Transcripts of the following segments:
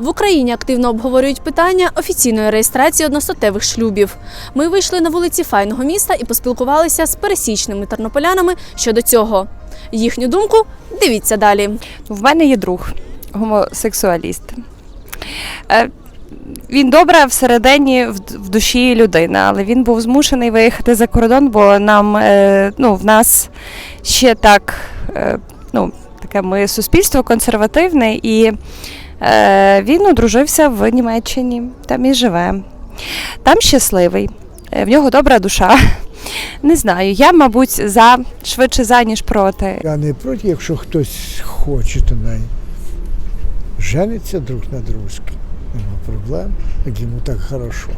В Україні активно обговорюють питання офіційної реєстрації одностатевих шлюбів. Ми вийшли на вулиці файного міста і поспілкувалися з пересічними тернополянами щодо цього. Їхню думку дивіться далі. В мене є друг гомосексуаліст. Е, Він добра всередині в душі людина, але він був змушений виїхати за кордон, бо нам е, ну, в нас ще так, е, ну, таке ми суспільство консервативне, і він одружився в Німеччині, там і живе. Там щасливий, е, в нього добра душа. Не знаю, я, мабуть, за швидше за, ніж проти. Я не проти, якщо хтось хоче, то най жениться друг на дружки. Нема проблем, як йому так хорошо.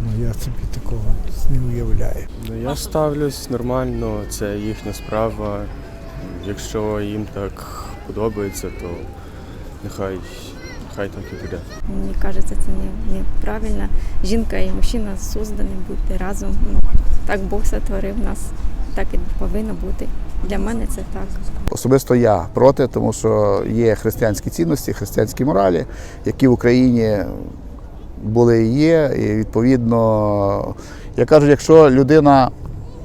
Ну я собі такого не уявляю. Ну, я ставлюсь нормально, це їхня справа. Якщо їм так подобається, то нехай, нехай так і буде. Мені кажеться, це не, неправильно. Жінка і мужчина создані бути разом. Ну, так Бог сотворив нас, так і повинно бути. Для мене це так. Особисто я проти, тому що є християнські цінності, християнські моралі, які в Україні були і є. І відповідно, я кажу, якщо людина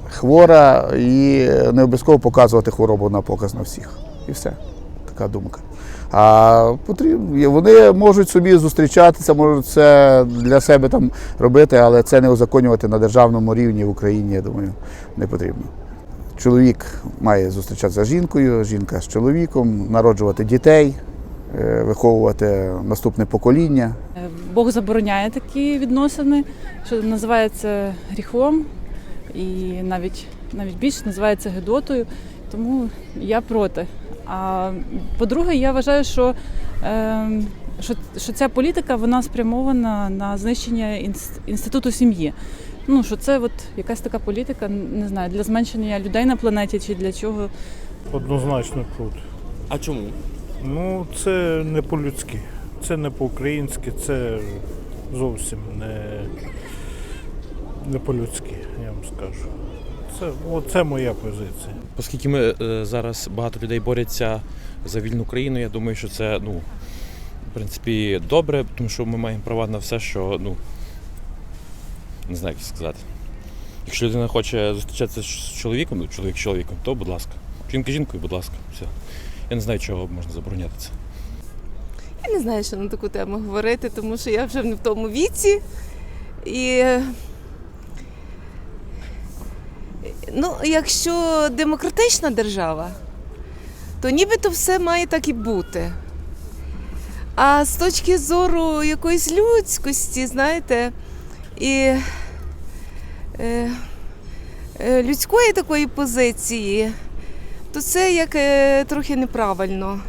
хвора, її не обов'язково показувати хворобу на показ на всіх. І все. Така думка. А потрібно, вони можуть собі зустрічатися, можуть це для себе там робити, але це не узаконювати на державному рівні в Україні, я думаю, не потрібно. Чоловік має зустрічатися з жінкою, жінка з чоловіком, народжувати дітей, е, виховувати наступне покоління. Бог забороняє такі відносини, що називається гріхом і навіть, навіть більше називається гидотою. Тому я проти. А по-друге, я вважаю, що, е, що, що ця політика вона спрямована на знищення інституту сім'ї. Ну, що це от якась така політика, не знаю, для зменшення людей на планеті чи для чого. Однозначно проти. А чому? Ну, це не по-людськи, це не по-українськи, це зовсім не, не по-людськи, я вам скажу. Це, оце моя позиція. Оскільки ми е, зараз багато людей борються за вільну країну, я думаю, що це ну, в принципі добре, тому що ми маємо права на все, що ну не знаю, як сказати. Якщо людина хоче зустрічатися з чоловіком, ну, чоловік з чоловіком, то будь ласка. Жінка з жінкою, будь ласка, все. Я не знаю, чого можна забороняти це. Я не знаю, що на таку тему говорити, тому що я вже не в тому віці. І ну, якщо демократична держава, то нібито все має так і бути. А з точки зору якоїсь людськості, знаєте, і е, е, людської такої позиції, то це як е, трохи неправильно.